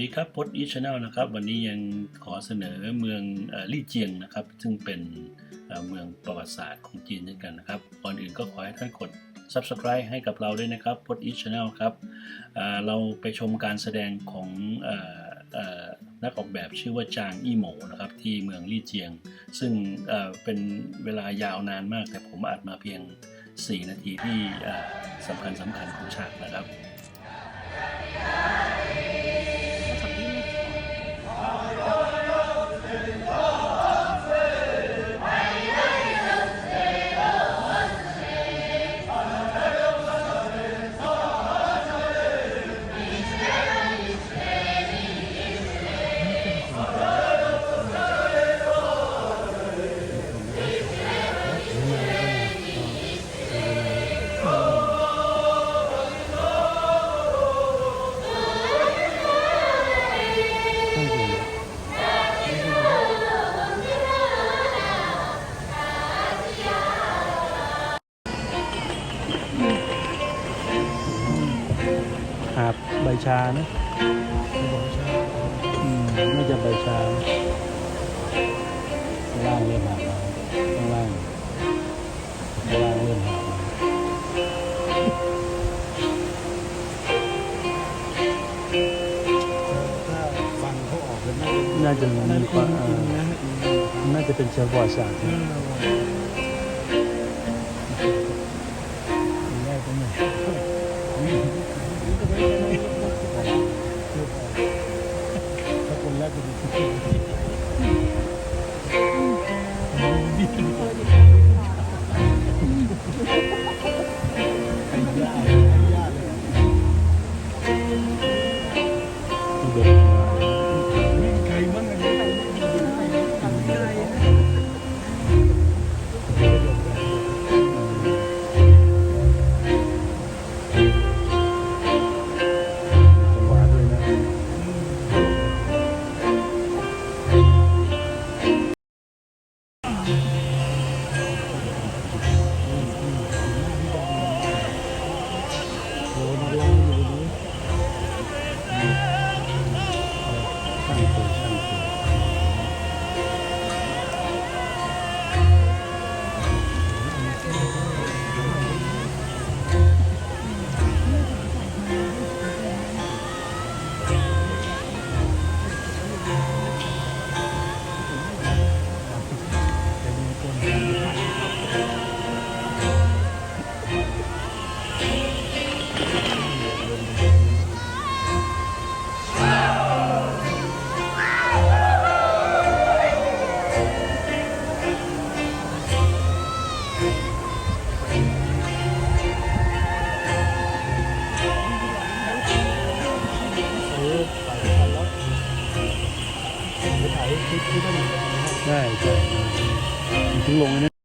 ดีครับพดอีชแนลนะครับ วันนี้ยังขอเสนอเมืองลี่เจียงนะครับ ซึ่งเป็นเมืองประวัติศาสตร์ของจีนเช่นกันนะครับก่อนอื่นก็ขอให้ท่านกด Subscribe ให้กับเราด้วยนะครับพดอีชแนลครับเราไปชมการแสดงของออนักออกแบบชื่อว่าจางอี้โหมนะครับที่เมืองลี่เจียง ซึ่งเเป็นเวลายาวนานมาก แต่ผมอัดมาเพียง 4 นาทีที่สำคัญสำคัญของฉากนะครับห บใบชานะอืมน่าจะใบชาข้างล่างเริ่มหาบแล้วข้างล่างข้างล่างเริ่มหาบแล้วน่าจะมีความเอ่อน่าจะเป็นเชิงประวัติศาสตร์นะ ลงเลยนะ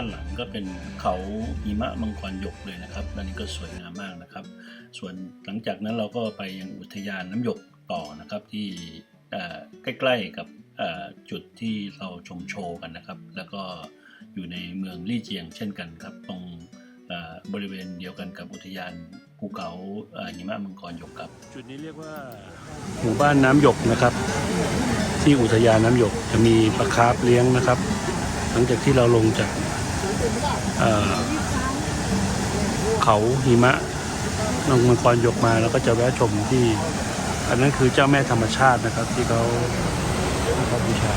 านหลังก็เป็นเขาหิมะมังกรหยกเลยนะครับอันนี้ก็สวยงามมากนะครับ ส่วนหลังจากนั้นเราก็ไปยังอุทยานน้ำหยกต่อนะครับที่เอ่อใกล้ๆกับเอ่อจุดที่เราชมโชว์กันนะครับ แล้วก็อยู่ในเมืองลี่เจียงเช่นกันครับ ตรงเอ่อบริเวณเดียวกันกับอุทยานภูเขาเอ่อหิมะมังกรหยกครับ จุดนี้เรียกว่าหมู่บ้านน้ำหยกนะครับ ที่อุทยานน้ำหยกจะมีปลาคาร์ฟเลี้ยงนะครับ หลังจากที่เราลงจาก เเขาหิมะนองมังกรยกมาแล้วก็จะแวะชมที่ อันนั้นคือเจ้าแม่ธรรมชาตินะครับ ที่เขาเขาบูชา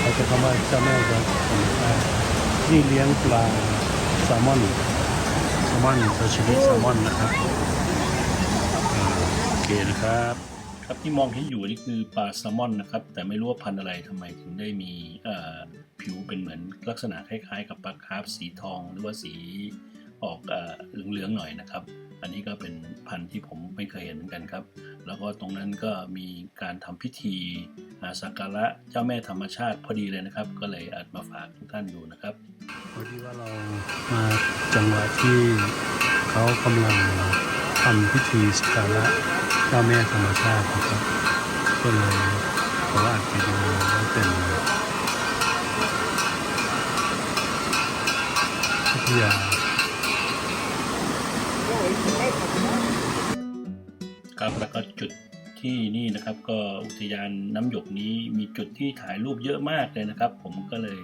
เขาจะคำว่าเจ้าแม่ธรรมชาตินี่เลี้ยงปลาแซลมอนแซลมอนซาชิมิแซลมอนนะครับโอเคนะครับ ครับที่มองเห็นอยู่นี่คือปลาแซลมอนนะครับแต่ไม่รู้ว่าพันธุ์อะไรทำไมถึงได้มีผิวเป็นเหมือนลักษณะคล้ายๆ กับปลาคาร์ฟสีทองหรือว่าสีออกเหลืองๆหน่อยนะครับ อันนี้ก็เป็นพันธุ์ที่ผมไม่เคยเห็นเหมือนกันครับ แล้วก็ตรงนั้นก็มีการทำพิธีอาสักการะเจ้าแม่ธรรมชาติพอดีเลยนะครับ ก็เลยอัดมาฝากทุกท่านดูนะครับพอดีว่าเรามาจังหวะที่เขากำลังทำพิธีสักการะ เจ้าแม่ธรรมชาตินะครับก็เลยขออัดวิดีโอไว้เป็นพิทยาครับแล้วก็จุดที่นี่นะครับ ก็อุทยานน้ำหยกนี้มีจุดที่ถ่ายรูปเยอะมากเลยนะครับ ผมก็เลย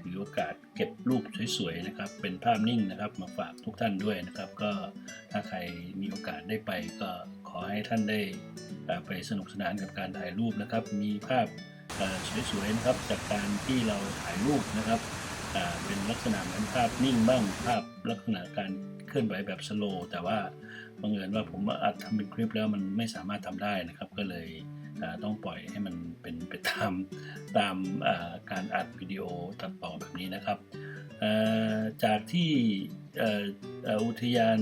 ถือโอกาสเก็บรูปสวยๆนะครับ เป็นภาพนิ่งนะครับ มาฝากทุกท่านด้วยนะครับ ก็ถ้าใครมีโอกาสได้ไปก็ อให้ท่านได้ไปสนุกสนานกับการถ่ายรูปนะครับ มีภาพสวยๆนะครับจากการที่เราถ่ายรูปนะครับเป็นลักษณะเหมือนภาพนิ่งบ้างภาพลักษณะการเคลื่อนไหวแบบสโลว์แต่ว่าบังเอิญว่าผมอัดทำเป็นคลิปแล้วมันไม่สามารถทำได้นะครับ ก็เลยต้องปล่อยให้มันเป็นไปตามตามการอัดวิดีโอตัดต่อแบบนี้นะครับจากที่อุทยาน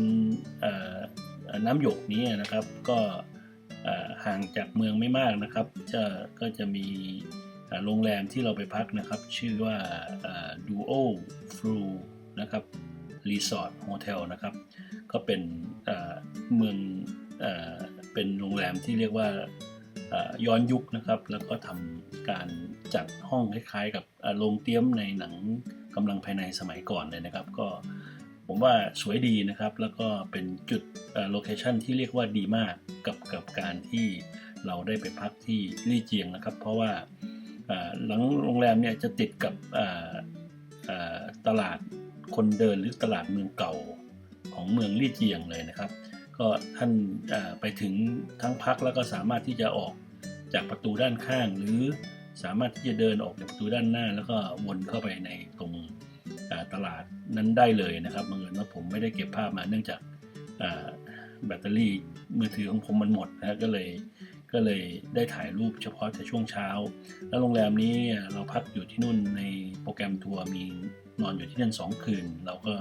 น้ำหยกนี้นะครับ ก็ห่างจากเมืองไม่มากนะครับ จะก็จะมีโรงแรมที่เราไปพักนะครับ ชื่อว่าดูโอฟลูนะครับรีสอร์ทโฮเทลนะครับ ก็เป็นเมืองเป็นโรงแรมที่เรียกว่าย้อนยุคนะครับ แล้วก็ทำการจัดห้องคล้ายๆ กับโรงเตรียมในหนังกำลังภายในสมัยก่อนเลยนะครับ ก็ ผมว่าสวยดีนะครับ แล้วก็เป็นจุดโลเคชันที่เรียกว่าดีมากกับกับการที่เราได้ไปพักที่ลี่เจียงนะครับ เพราะว่าหลังโรงแรมเนี่ยจะติดกับตลาดคนเดินหรือตลาดเมืองเก่าของเมืองลี่เจียงเลยนะครับ ก็ท่านไปถึงทั้งพักแล้วก็สามารถที่จะออกจากประตูด้านข้าง หรือสามารถที่จะเดินออกจากประตูด้านหน้า แล้วก็วนเข้าไปในตรง ตลาดนั้นได้เลยนะครับบังเอิญว่าผมไม่ได้เก็บภาพมาเนื่องจากแบตเตอรี่มือถือของผมมันหมดนะก็เลยก็เลยได้ถ่ายรูปเฉพาะแต่ช่วงเช้า แล้วโรงแรมนี้เราพักอยู่ที่นู่นในโปรแกรมทัวร์มีนอนอยู่ที่นั่นสองคืน เราก็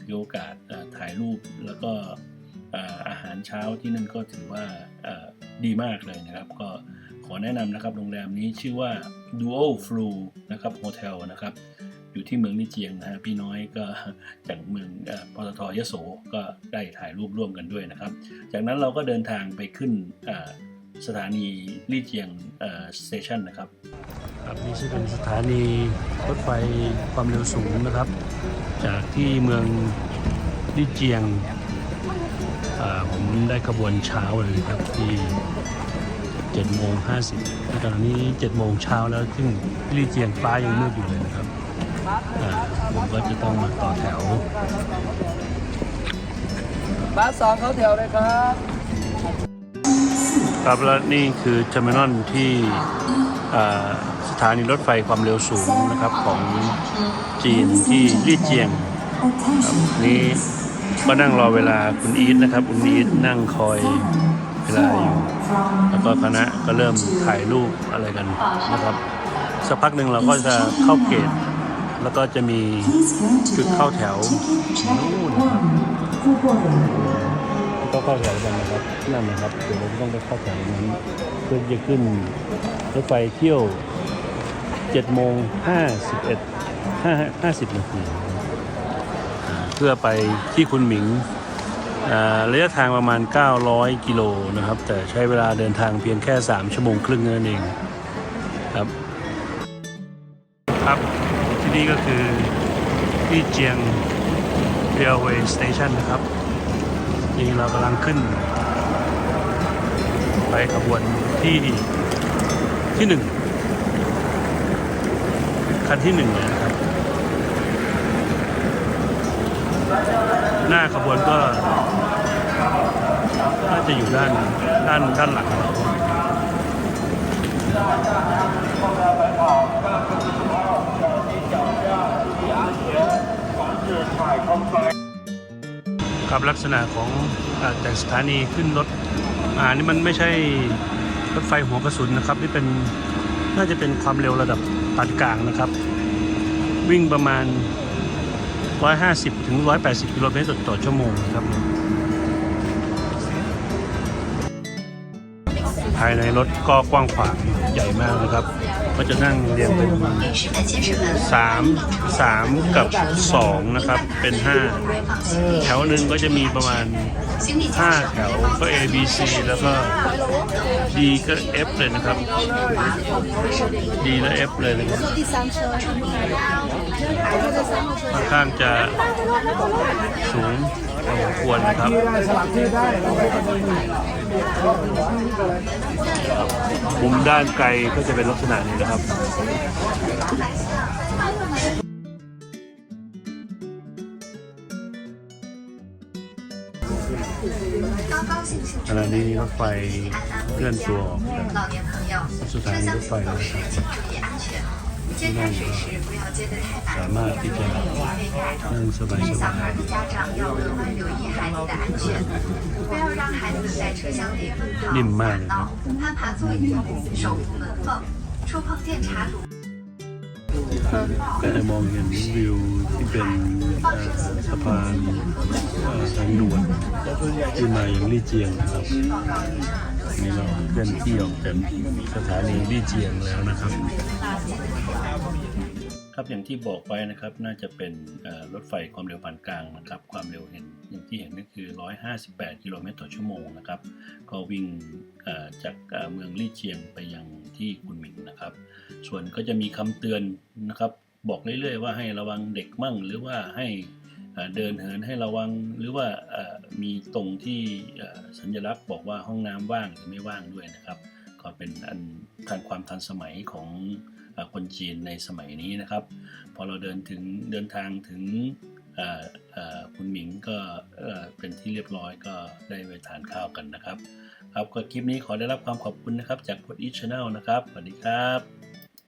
ถือโอกาสถ่ายรูปแล้วก็อาหารเช้าที่นั่นก็ถือว่าดีมากเลยนะครับ ก็ขอแนะนำนะครับโรงแรมนี้ชื่อว่า Duo Flu นะครับโฮเทลนะครับ อยู่ที่เมืองนิเจียงนะฮะพี่น้อยก็จากเมืองเอ่อปตทยโสก็ได้ถ่ายรูปร่วมกันด้วยนะครับ จากนั้นเราก็เดินทางไปขึ้นสถานีลี่เจียงสเตชันนะครับครับนี่จะเป็นสถานีรถไฟความเร็วสูงนะครับ จากที่เมืองลี่เจียงผมได้ขบวนเช้าเลยครับที่7โมง50ตอนนี้7โมงเช้าแล้วซึ่งที่ลี่เจียงฟ้ายังมืดอยู่เลยนะครับ ผมก็จะต้องมาต่อแถวบ้านสองเขาแถวเลยครับ ครับและนี่คือเทอร์มินอลที่อ่าสถานีรถไฟความเร็วสูงนะครับของจีนที่ลี่เจียงครับนี่ก็นั่งรอเวลาคุณอีทนะครับ คุณอีทนั่งคอยเวลาอยู่แล้วก็คณะก็เริ่มถ่ายรูปอะไรกันนะครับ สักพักหนึ่งเราก็จะเข้าเกต แล้วก็จะมีจุดเข้าแถวนู่นนะครับก็เข้าแถวกันนะครับนั่นนะครับเดี๋ยวเราต้องไปเข้าแถวนั้นเพื่อจะขึ้นรถไฟเที่ยว7โมง51 5 50นาทีอ่าเพื่อไปที่คุณหมิงอ่าระยะทางประมาณ 900 กิโลนะครับ แต่ใช้เวลาเดินทางเพียงแค่ 3 ชั่วโมงครึ่งนั่นเองครับครับที่ นี่ก็คือที่เจียง Railway Station นะครับ นี่เรากำลังขึ้น ไปขบวนที่ที่หนึ่งคันที่หนึ่งนะครับ หน้าขบวนก็น่าจะอยู่ด้านด้านด้านหลังเรา ครับลักษณะของอจากสถานีขึ้นรถอ่านี่มันไม่ใช่รถไฟหัวกระสุนนะครับนี่เป็นน่าจะเป็นความเร็วระดับปานกลางนะครับ วิ่งประมาณ 150ถึง180กิโลเมตรต่อชั่วโมงนะครับภายในรถก็กว้างขวางใหญ่มากนะครับ ก็จะนั่งเรียงเป็นสามสามกับสองนะครับ เป็นห้าแถวหนึ่งก็จะมีประมาณห้าแถวก็ A B C แล้วก็ D ก็ F เลยนะครับ D และ F เลยนะครับค่อนข้างจะสูง พอสมควรนะครับ มุมด้านไกลก็จะเป็นลักษณะนี้นะครับ ขณะนี้รถไฟเคลื่อนตัวออกจากสถานีรถไฟแล้วนะครับที่นั่งก็สามารถที่จะนั่งสบาย 带小孩ๆ的家长要格外留意孩子 的安全，不要让孩子在车厢内奔跑、นิ่มมาก 玩 เลยนะ 闹、攀爬座椅、手扶门缝、触碰电茶炉。 ก็จะมองเห็นวิวที่เป็นเอ่อสะพานเอ่อทางด่วนที่มาอย่างลี่เจียงนะครับนี่เราเคลื่อนที่ออกจากสถานีลี่เจียงแล้วนะครับ ครับอย่างที่บอกไว้นะครับน่าจะเป็นรถไฟความเร็วปานกลางนะครับ ความเร็วเห็นอย่างที่เห็นก็คือ 158 กิโลเมตรต่อชั่วโมงนะครับ ก็วิ่งจากเมืองลี่เจียงไปยังที่คุนหมิงนะครับ ส่วนก็จะมีคำเตือนนะครับ บอกเรื่อยๆว่าให้ระวังเด็กมั่ง หรือว่าให้เดินเหินให้ระวังหรือว่ามีตรงที่สัญลักษณ์บอกว่าห้องน้ำว่างหรือไม่ว่างด้วยนะครับ ก็เป็นอันทันความทันสมัยของ คนจีนในสมัยนี้นะครับ พอเราเดินถึงเดินทางถึงคุณหมิงก็เป็นที่เรียบร้อยก็ได้ไปทานข้าวกันนะครับ ครับก็คลิปนี้ขอได้รับความขอบคุณนะครับจากพดอีชแนลนะครับสวัสดีครับ